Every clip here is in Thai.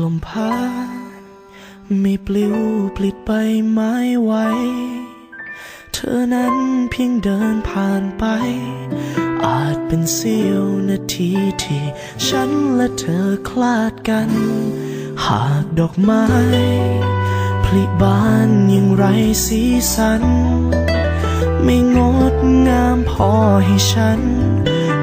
ลมพาไม่ปลิวปลิดไปไม้ไหว เธอนั้นเพียงเดินผ่านไป อาจเป็นเสี้ยวนาทีที่ฉันและเธอคลาดกัน หากดอกไม้ผลิบานยังไรสีสัน ไม่งดงามพอให้ฉัน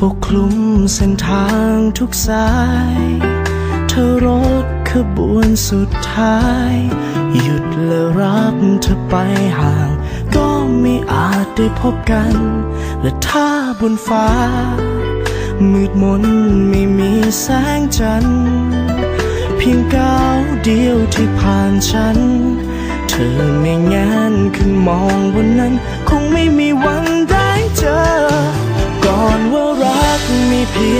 ปกคลุมเส้นทางทุกสาย เธอรถขบวนสุดท้าย หยุดและรับเธอไปห่าง ก็ไม่อาจได้พบกัน และถ้าบนฟ้า มืดมนไม่มีแสงจันทร์เพียงก้าวเดียวที่ผ่านฉัน เธอไม่งานขึ้นมองบนนั้น คงไม่มีวันได้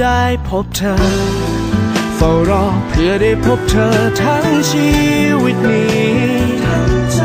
ได้พบเธอ เฝ้ารอเพื่อได้พบเธอทั้งชีวิตนี้ทั้งใจ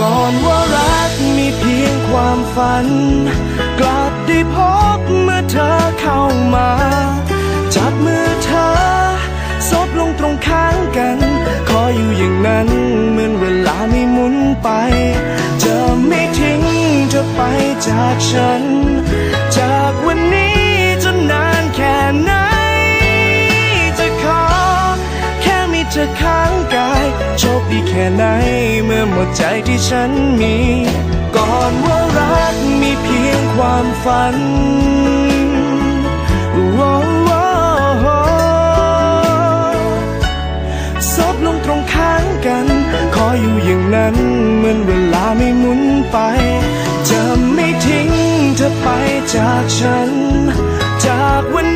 ก่อนว่ารักมีเพียงความฝัน กลับได้พบเมื่อเธอเข้ามา จับมือเธอซบลงตรงข้างกัน ขออยู่อย่างนั้นเหมือนเวลาไม่หมุนไป จะไม่ทิ้งเธอไปจากฉัน จากวันนี้จนนานแค่ไหน จะขอแค่มีเธอข้างกาย ดีแค่ไหน เมื่อหมดใจที่ฉันมี ก่อนว่ารักมีเพียงความฝันซบลงตรงข้างกัน ขออยู่อย่างนั้น เหมือนเวลาไม่หมุนไป จะไม่ทิ้งเธอไปจากฉัน จากวัน